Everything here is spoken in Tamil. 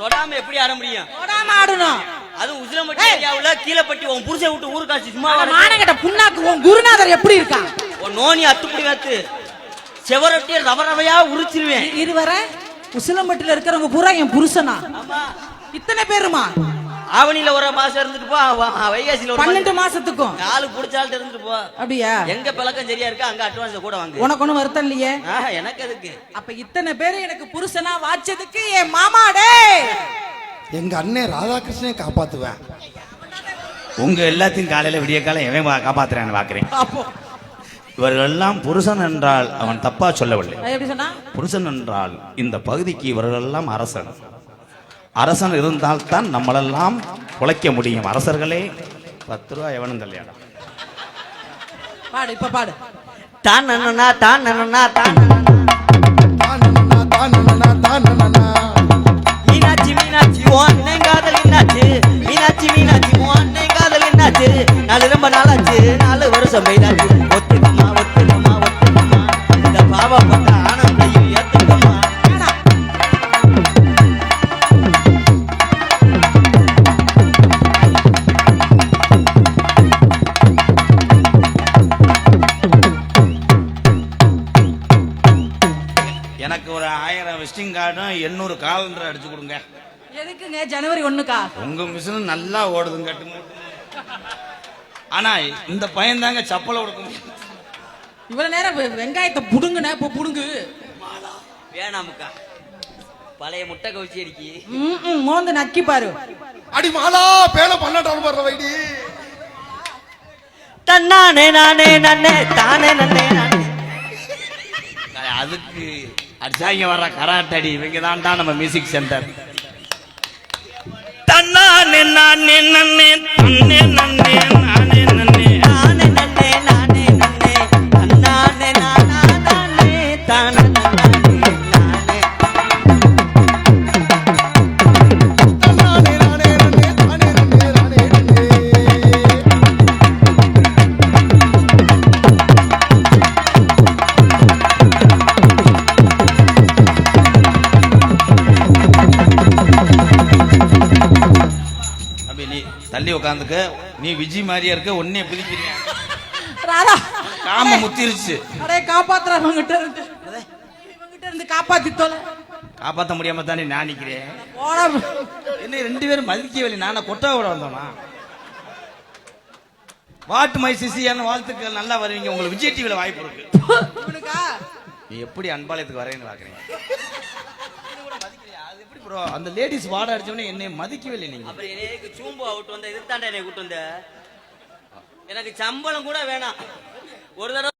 தொடாம எப்படி ஆட முடியும்? தொடாம ஆடணும். அதுவும் உசிலம்பட்டி ஏரியாவுல கீழப்பட்டி உன் புருஷை விட்டு ஊரு காட்சி சும்மா மானங்கிட்ட புண்ணாக்கு உன் குருநாதர் எப்படி இருக்கான்? உன் நோனி அத்துப்படி வைத்து செவரொட்டிய ரவ ரவையா உரிச்சிருவேன். இருவர உசிலம்பட்டில இருக்கிறவங்க பூரா என் புருஷனா? இத்தனை பேருமா? ஆவணியில ஒரு மாசம் இருந்துட்டு போ வைகாசியில ஒரு பன்னெண்டு மாசத்துக்கும். ஆளு புடிச்சால்ட்டு இருந்துட்டு போ. அப்படியா? எங்க பழக்கம் சரியா இருக்கா அங்க அட்வான்ஸ் கூட வாங்கு. உனக்கு ஒண்ணும் வருத்தம் இல்லையே? ஆஹ், எனக்கு எதுக்கு? அப்ப இத்தனை பேரு எனக்கு புருஷனா வாச்சதுக்கு என் மாமாடே! எங்க அண்ணன் ராதாகிருஷ்ணனை காப்பாத்துவேன். உங்க எல்லாத்தையும் காலையில விடிய காலம் எவன் வா- காப்பாத்துறான்னு பாக்குறேன். அப்போ. இவர்கள் எல்லாம் புருஷன் என்றால் அவன் தப்பா சொல்லவில்லை. அது எப்படி சொன்னா புருஷன் என்றால் இந்த பகுதிக்கு இவர்கள் எல்லாம் அரசன். அரசன் இருந்தால் தான் நம்மளெல்லாம் உழைக்க முடியும். அரசர்களே பத்து ரூபா எவனும் தள்ளியாடா பாடு இப்ப பாடு. தான் நன்னா தான் நன்னா தான் நன்னா. தானனனா, தானனனா, தானனனா. மீனாட்சி மீனாட்சி அண்ணன் காதல் என்னாச்சு? மீனாட்சி மீனாட்சி அண்ணன் காதல் என்னாச்சு? நாலு ரொம்ப நாளாச்சு. நாலு வருஷம் பெய்தாச்சு. ஒத்துக்கம்மா ஒத்துக்கம்மா ஒத்துக்கம்மா இந்த பாவப்பட்ட எனக்கு ஒரு ஆயிரம் விசிட்டிங் கார்டும் எண்ணூறு காலண்டர் அடிச்சு கொடுங்க. எதுக்குங்க? ஜனவரி ஒண்ணுக்கா? உங்க மிஷின் நல்லா ஓடுதுங்க கட்டு ஆனா இந்த பையன் தாங்க சப்பலை கொடுக்க முடியும் இவ்வளவு நேரம் வெ- வெங்காயத்தை புடுங்குன இப்ப புடுங்கு. வேணாமுக்கா. பழைய முட்டை கவிச்சி அடிக்கி. மோந்து நக்கி பாரு. அடி மாலா பேல பன்னெண்டாம் வர்ற வைடி. தன்னானே நானே நன்னே தானே நன்னே நானே. அதுக்கு அடிச்சாங்க வர்ற கராட்டடி இவங்க தான்டா நம்ம மியூசிக் சென்டர் தன்னா நின்னா நன்னே தன்னே நன்னே. தள்ளி உட்காந்துக்க நீ விஜய் மாதிரியா இருக்க உன்னே பிடிக்கிறியா? ராதா. காம முத்திருச்சு. அடே காப்பாத்துறா இவங்கிட்ட இருந்து இவங்கிட்ட இருந்து காப்பாத்தி தொலை. காப்பாத்த முடியாம தானே நான் நிக்கிறேன். போடா. என்ன ரெண்டு பேரும் மதிக்கவில்லை நானா கொட்டாவோட வந்தோனா வாட்டு மை சிசியான வாழ்த்துக்கள். நல்லா வருவீங்க. உங்களுக்கு விஜய் டிவில வாய்ப்பு இருக்கு. எப்படி அன்பாலயத்துக்கு வரேன்னு பாக்குறீங்க? ப்ரோ அந்த லேடிஸ் வாட அடிச்சவனே என்னை மதிக்கவே இல்லை நீங்க. அப்புறம் எனக்கு சூம்பு அவுட் வந்த இதுதாண்டா என்னை கூட்டு வந்த? எனக்கு சம்பளம் கூட வேணாம். ஒரு தடவை